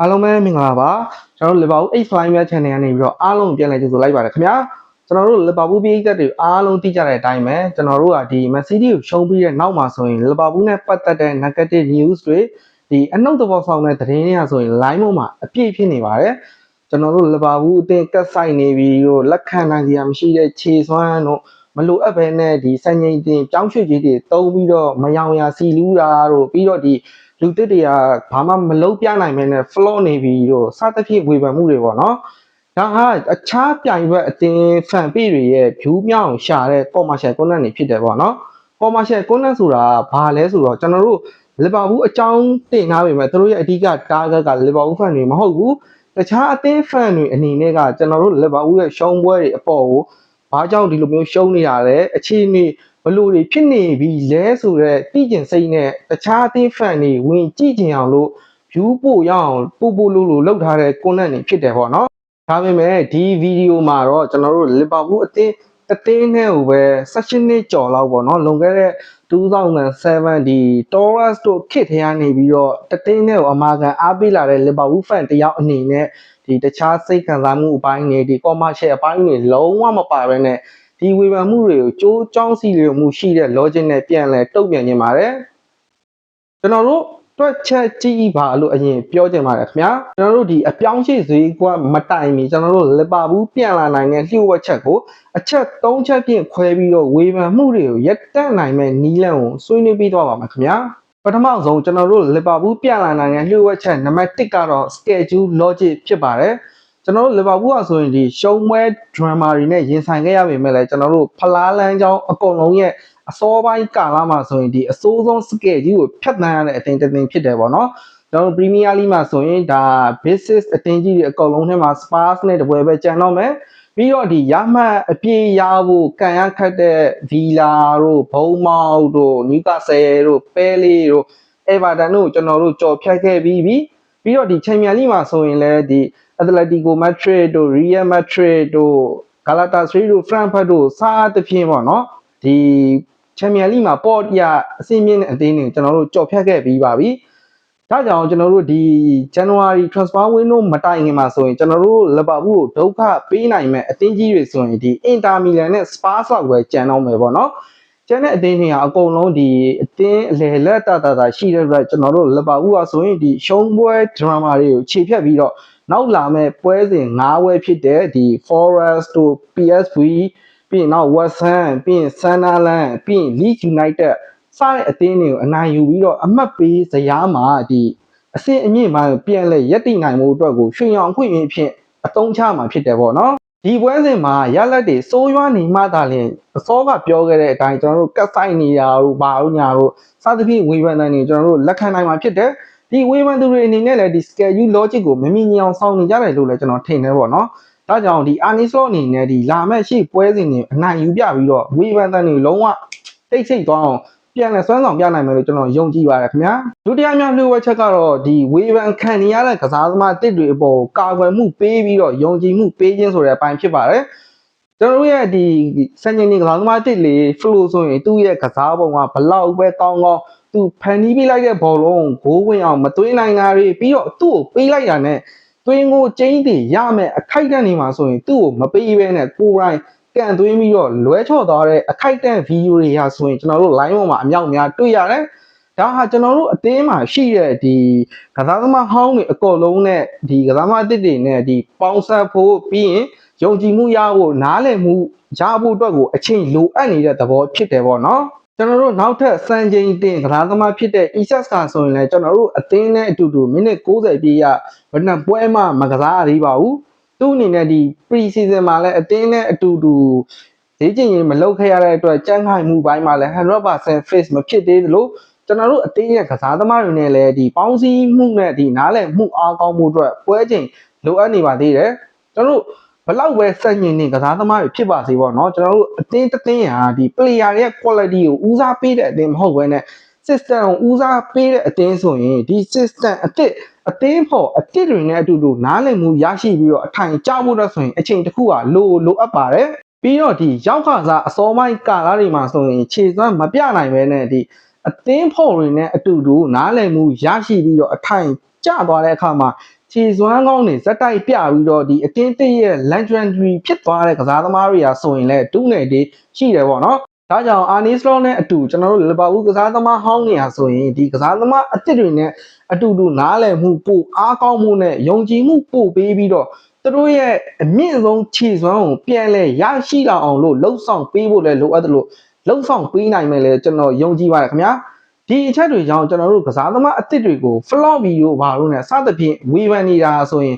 အားလုံးပဲမင်္ဂလာပါကျွန်တော်တို့ Liverpool 8 Fly Match Channel ကနေပြီးတော့အားလုံးပြန်လည်ကြိုဆိုလိုက်ပါတယ်ခင်ဗျာကျွန်တော်တို့ Liverpool ပြည်သက်တွေအားလုံးသိကြတဲ့အတိုင်းပဲကျွန်တော်တို့ကဒီ Man City ကိုရှုံးပြီးတဲ့နောက်မှာဆိုရင် Liverpool နဲ့ပတ်သက်တဲ့ negative news တွေဒီအနှုတ်သဘောဆောင်တဲ့သတင်းတွေကဆိုရင် line ပေါ်မှာအပြည့်ဖြစ်နေပါတယ်ကျွန်တော်တို့ Liverpool အသင်းကတ်ဆိုင်နေပြီးတော့လက်ခံနိုင်စရာမရှိတဲ့ခြေစွမ်းတို့ မလိုအပ်ပဲနဲ့ဒီစံချိန်တင်ကြောင်းရွှေ့ကြီးတွေတုံးပြီးတော့မယောင်ရာစီလူးတာတို့ပြီးတော့ဒီလူတစ်တွေကဘာမှမလုံးပြနိုင်မဲနဲ့ flow နေပြီးတော့စသဖြင့်ဝေဖန်မှုတွေပေါ့နော်ဒါဟာအခြားပြိုင်ဘက်အတင်း fan page တွေရဲ့ view မြောက်ရှာတဲ့ commercial content တွေဖြစ်တယ်ပေါ့နော် commercial content ဆိုတာဘာလဲဆိုတော့ကျွန်တော်တို့ Liverpool အကြောင်းတင်ထားပေမဲ့သူတို့ရဲ့အဓိက target က Liverpool fan တွေမဟုတ်ဘူးတခြားအသင်း fan တွေအနေနဲ့ကကျွန်တော်တို့ Liverpool ရဲ့ရှုံးပွဲတွေအပေါ်ကို ဘာကြောင့်ဒီလိုမျိုးရှုံးနေရလဲအခြေအနေဘလို့တွေဖြစ်နေပြီလဲဆိုတော့သိကျင်စိတ်နဲ့တခြားအသင်း fan တွေဝင်ကြည့်ကြင်အောင်လို့ view ပို့ရအောင်ပို့ပို့လို့လို့လောက်ထားတဲ့ content တွေဖြစ်တယ်ပေါ့နော်ဒါပေမဲ့ဒီဗီဒီယိုမှာတော့ကျွန်တော်တို့ Liverpool အသင်းတသင်းနဲ့ကိုပဲ16နှစ်ကျော်လောက်ပေါ့နော်လွန်ခဲ့တဲ့2007ဒီ Torres တို့ခစ်ထရနေပြီးတော့တသင်းနဲ့ကိုအမာခံအားပေးလာတဲ့ Liverpool fan တယောက်အနေနဲ့ ဒီတခြားစိတ်ခံစားမှုအပိုင်းတွေဒီ commercial အပိုင်းတွေလုံးဝမပါဘဲနဲ့ဒီဝေဖန်မှုတွေကိုကြိုးကြောင်းစီလျော်မှုရှိတဲ့ logic နဲ့ပြန်လဲတုံ့ပြန်နေပါတယ်ကျွန်တော်တို့တွက်ချက်ကြည့်ပါလို့အရင်ပြောချင်ပါတယ်ခင်ဗျာကျွန်တော်တို့ဒီအပြောင်းရှိဈေးကွက်မတိုင်မီကျွန်တော်တို့လီပါဘူးပြန်လာနိုင်တဲ့လျှို့ဝှက်ချက်ကိုအချက်၃ချက်ဖြင့်ခွဲပြီးတော့ဝေဖန်မှုတွေကိုရပ်တန့်နိုင်မဲ့နီးလန့်ကိုဆွေးနွေးပြီးတော့ပါမယ်ခင်ဗျာ ပထမဆုံးကျွန်တော်တို့လီပါဘူးပြန်လာနိုင်တဲ့လျှို့ဝှက်ချက်နံပါတ်1ကတော့ schedule logic ဖြစ်ပါတယ်ကျွန်တော်တို့လီဗာပူးကဆိုရင်ဒီရှုံးပွဲ drama တွေနဲ့ရင်ဆိုင်ခဲ့ရပေမဲ့လည်းကျွန်တော်တို့ဖလားလန်းချောင်းအကုန်လုံးရဲ့အစောပိုင်းကာလမှာဆိုရင်ဒီအစိုးဆုံး scale ကြီးကိုဖျက်နှံရတဲ့အတင်းတစ်တင်းဖြစ်တယ်ပေါ့နော်ကျွန်တော်တို့ Premier League မှာဆိုရင်ဒါ basis အတင်းကြီးတွေအကုန်လုံးထဲမှာ Spurs နဲ့တပွဲပဲကြံတော့မယ် ပြီးတော့ဒီရမှတ်အပြည့်ရဖို့ကန်ရခတ်တဲ့ Villa တို့ဘုံမောက်တို့ Newcastle တို့ Pele တို့ Everton တို့ကျွန်တော်တို့ကြော်ဖြတ်ခဲ့ပြီးပြီပြီးတော့ဒီ Champions League မှာဆိုရင်လည်းဒီ Atletico Madrid တို့ Real Madrid တို့ Galatasaray တို့ Frankfurt တို့စားသဖြင့်ပေါ့နော်ဒီ Champions League မှာပေါ့တရအဆင့်မြင့်တဲ့အသင်းတွေကျွန်တော်တို့ကြော်ဖြတ်ခဲ့ပြီးပါပြီ ဒါကြောင့်ကျွန်တော်တို့ဒီ January transfer window မတိုင်ခင်မှာဆိုရင်ကျွန်တော်တို့ Liverpool ကိုဒုက္ခပေးနိုင်မဲ့အသင်းကြီးတွေဆိုရင်ဒီ Inter Milan နဲ့ Spurs လောက်ပဲကြံတော့မယ်ပေါ့နော်ကျန်တဲ့အသင်းတွေကအကုန်လုံးဒီအသင်းအလေလက်တတတာရှိတဲ့အတွက်ကျွန်တော်တို့ Liverpool ကဆိုရင်ဒီရှုံးပွဲ drama တွေကိုခြေဖြတ်ပြီးတော့နောက်လာမဲ့ပွဲစဉ်၅ဝဲဖြစ်တဲ့ဒီ Forest တို့ PSV ပြီးရင်နောက် West Ham ပြီးရင် Sunderland ပြီးရင် Leeds United စတဲ့အသင်းတွေကိုအနိုင်ယူပြီးတော့အမှတ်ပေးဇယားမှာဒီအဆင့်အမြင့်မှာပြန်လဲရက်တည်နိုင်မှုအတွက်ကိုရွှေရောင်ခွင့်ရင်းဖြင့်အသုံးချမှာဖြစ်တယ်ပေါ့နော်ဒီပွဲစဉ်မှာရလက်တွေစိုးရွားနေမှသာလျှင်အစောကပြောခဲ့တဲ့အတိုင်းကျွန်တော်တို့ကတ်ဆိုင်နေတာတို့ဘာလို့ညာတို့စသဖြင့်ဝေဖန်တဲ့နေကျွန်တော်တို့လက်ခံနိုင်မှာဖြစ်တယ်ဒီဝေဖန်သူတွေအနေနဲ့လည်းဒီ schedule logic ကိုမမြင်အောင်စောင့်နေကြတယ်လို့လည်းကျွန်တော်ထင်တယ်ပေါ့နော်ဒါကြောင့်ဒီ Arnie Slot အနေနဲ့ဒီလာမဲ့ရှေ့ပွဲစဉ်တွေအနိုင်ယူပြပြီးတော့ဝေဖန်တဲ့နေလုံးဝတိတ်ဆိတ်သွားအောင် ပြန်လဲစွမ်းဆောင်ပြနိုင်မယ်လို့ကျွန်တော်ယုံကြည်ပါတယ်ခင်ဗျာဒုတိယမြောက်လှုပ်ဝက်ချက်ကတော့ဒီဝေဖန်ခံနေရတဲ့ကစားသမားတစ်တွေအပေါ်ကာကွယ်မှုပေးပြီးတော့ယုံကြည်မှုပေးခြင်းဆိုတဲ့အပိုင်းဖြစ်ပါတယ်ကျွန်တော်တို့ရဲ့ဒီစံချိန်နေကစားသမားတစ်လေ flow ဆိုရင်သူ့ရဲ့ကစားပုံကဘလောက်ပဲကောင်းကောင်းသူဖန်တီးပေးလိုက်တဲ့ဘောလုံးဂိုးဝင်အောင်မသွင်းနိုင်တာတွေပြီးတော့သူ့ကိုပေးလိုက်တာနဲ့သွင်းကိုကျင်းတည်ရမယ်အခိုက်တန့်နေမှာဆိုရင်သူ့ကိုမပေးဘဲနဲ့ကိုယ်တိုင် ကန်သွင်းပြီးတော့လွဲချော်သွားတဲ့အခိုက်တန့်ဗီဒီယိုတွေဟာဆိုရင်ကျွန်တော်တို့ line ပေါ်မှာအမြောက်များတွေ့ရတယ်ဒါဟာကျွန်တော်တို့အသင်းမှာရှိတဲ့ဒီကစားသမားဟောင်းတွေအကုန်လုံးနဲ့ဒီကစားသမားအသစ်တွေနဲ့ဒီပေါင်းဆက်ဖို့ပြီးရင်ယုံကြည်မှုရဖို့နားလည်မှုရဖို့အတွက်ကိုအချိန်လိုအပ်နေတဲ့သဘောဖြစ်တယ်ပေါ့နော်ကျွန်တော်တို့နောက်ထပ်စံချိန်တင်ကစားသမားဖြစ်တဲ့ Isaac ကဆိုရင်လည်းကျွန်တော်တို့အသင်းနဲ့အတူတူမိနစ်60ပြည့်ရဘယ်နှပွဲမှမကစားရသေးပါဘူး သူ့အနေနဲ့ဒီ pre season မှာလည်းအသင်းနဲ့အတူတူဈေးကျင်ရင်မလုပ်ခဲ့ရတဲ့အတွက်ကြမ်းခိုင်မှုပိုင်းမှာလည်း100% face မဖြစ်သေးသလိုကျွန်တော်တို့အသင်းရဲ့ကစားသမားတွေနဲ့လည်းဒီပေါင်းစည်းမှုနဲ့ဒီနားလည်မှုအားကောင်းမှုအတွက်ပွဲချိန်လိုအပ်နေပါသေးတယ်ကျွန်တော်တို့ဘလောက်ပဲစက်ညင်နေကစားသမားတွေဖြစ်ပါစေပေါ့နော်ကျွန်တော်တို့အတင်းတတင်းဟာဒီ player ရဲ့ quality ကိုဦးစားပေးတဲ့အတင်းမဟုတ်ဘဲနဲ့ system ကိုဦးစားပေးတဲ့အတင်းဆိုရင်ဒီ system အစ်စ် အတင်းဖို့အစ်စ်တွေနဲ့အတူတူနားလည်မှုရရှိပြီးတော့အထိုင်ကျဖို့တော့ဆိုရင်အချိန်တစ်ခုကလိုလိုအပ်ပါတယ်ပြီးတော့ဒီရောက်ခါစားအစောပိုင်းကာလတွေမှာဆိုရင်ခြေစွမ်းမပြနိုင်ပဲနဲ့ဒီအသင်းဖို့တွေနဲ့အတူတူနားလည်မှုရရှိပြီးတော့အထိုင်ကျသွားတဲ့အခါမှာခြေစွမ်းကောင်းတွေဇက်တိုက်ပြပြီးတော့ဒီအတင်းတစ်ရဲ့ legendary ဖြစ်သွားတဲ့ကစားသမားတွေကဆိုရင်လည်းတူးနယ်တွေရှိတယ်ပေါ့နော် ဒါကြောင့်အာနီစလောနဲ့အတူကျွန်တော်တို့လီဗာပူးကစားသမားဟောင်းနေရဆိုရင်ဒီကစားသမားအစ်စ်တွေနဲ့အတူတူနားလည်မှုပိုအားကောင်းမှုနဲ့ယုံကြည်မှုပိုပေးပြီးတော့သူတို့ရဲ့အမြင့်ဆုံးခြေစွမ်းကိုပြန်လဲရရှိလာအောင်လို့လှုပ်ဆောင်ပေးဖို့လည်းလိုအပ်တယ်လို့လှုပ်ဆောင်ပေးနိုင်မယ်လေကျွန်တော်ယုံကြည်ပါတယ်ခင်ဗျာဒီအချက်တွေကြောင့်ကျွန်တော်တို့ကစားသမားအစ်စ်တွေကို flop ဗီဒီယိုဘာလို့ ਨੇ စသဖြင့်ဝေဖန်နေတာဆိုရင်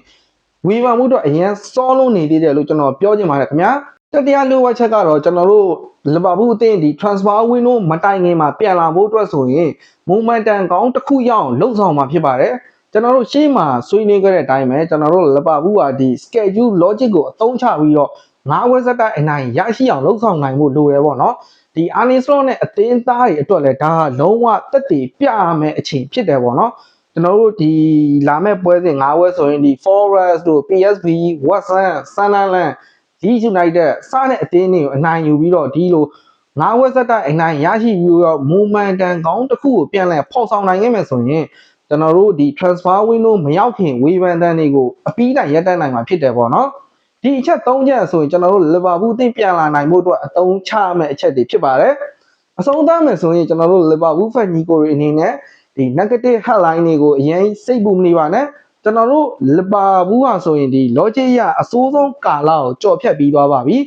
ဝေဖန်မှုတော့အရင်စောလုံးနေသေးတယ်လို့ကျွန်တော်ပြောချင်ပါတယ်ခင်ဗျာ တတိယလိုဝက်ချက်ကတော့ကျွန်တော်တို့လီဗာပူးအသင်းဒီ transfer window မတိုင်ခင်မှာပြန်လာဖို့အတွက်ဆိုရင် momentum ကောင်းတစ်ခုရအောင်လှုပ်ဆောင်မှာဖြစ်ပါတယ်ကျွန်တော်တို့ရှေ့မှာဆွေးနွေးခဲ့တဲ့အတိုင်းပဲကျွန်တော်တို့လီဗာပူးကဒီ schedule logic ကိုအသုံးချပြီးတော့ငါးဝက်ဆက်တိုက်အနိုင်ရရှိအောင်လှုပ်ဆောင်နိုင်ဖို့လိုတယ်ပေါ့နော်ဒီအာနီစလော့နဲ့အသင်းသားတွေအတွက်လည်းဒါကလုံးဝတက်တည်ပြရမယ့်အချိန်ဖြစ်တယ်ပေါ့နော်ကျွန်တော်တို့ဒီလာမဲ့ပွဲစဉ်၅ဝက်ဆိုရင်ဒီ Forest တို့ PSV West Ham Sunderland Leeds United စတဲ့အသင်းတွေကိုအနိုင်ယူပြီးတော့ဒီလို၅ဝက်ဆက်တိုက်အနိုင်ရရှိပြီးတော့ momentum ကောင်းတစ်ခုကိုပြန်လဲဖော်ဆောင်နိုင်ခဲ့မယ်ဆိုရင်ကျွန်တော်တို့ဒီ transfer window မရောက်ခင်ဝေဖန်တန်းတွေကိုအပီးတိုင်ရပ်တန့်နိုင်မှာဖြစ်တယ်ပေါ့နော်ဒီအချက်၃ချက်ဆိုရင်ကျွန်တော်တို့လီဗာပူးအသင်းပြန်လာနိုင်ဖို့အတွက်အသုံးချရမယ့်အချက်တွေဖြစ်ပါတယ်အဆုံးသတ်မယ်ဆိုရင်ကျွန်တော်တို့လီဗာပူးဖန်ညီကိုတွေအနေနဲ့ဒီ negative headline တွေကိုအရင်စိတ်ပူမနေပါနဲ့ ကျွန်တော်တို့လပါဘူးဟာဆိုရင်ဒီ logic ရအစိုးဆုံးကာလကိုကြော်ဖြတ်ပြီးသွားပါပြီ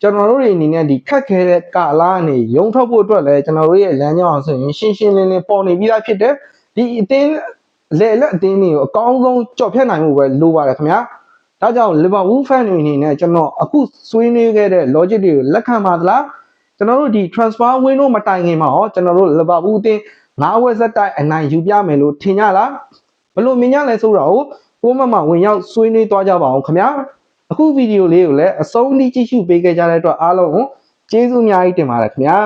ကျွန်တော်တို့တွေအနေနဲ့ဒီခက်ခဲတဲ့ကာလကနေရုံထွက်ဖို့အတွက်လည်းကျွန်တော်တို့ရဲ့လမ်းကြောင်းအောင်ဆိုရင်ရှင်းရှင်းလင်းလင်းပေါ်နေပြီးသားဖြစ်တယ်ဒီအတင်းလေလက်အတင်းတွေကိုအကောင်းဆုံးကြော်ဖြတ်နိုင်မှုပဲလိုပါတယ်ခင်ဗျာဒါကြောင့်လီဗာပူးဖန်တွေအနေနဲ့ကျွန်တော်အခုဆွေးနွေးခဲ့တဲ့ logic တွေကိုလက်ခံပါသလားကျွန်တော်တို့ဒီ transfer window မတိုင်ခင်မှာဟောကျွန်တော်တို့လီဗာပူးအသင်းငါးဝက်ဆက်တိုက်အနိုင်ယူပြမယ်လို့ထင်ကြလား ဘလို့မြင်ကြလဲဆိုတော့ကိုမမဝင်ရောက်ဆွေးနွေးသွားကြပါအောင်ခင်ဗျာအခုဗီဒီယိုလေးကိုလည်းအဆုံးထိကြည့်ရှုပေးခဲ့ကြတဲ့အတွက်အားလုံးကိုကျေးဇူးအများကြီးတင်ပါတယ်ခင်ဗျာ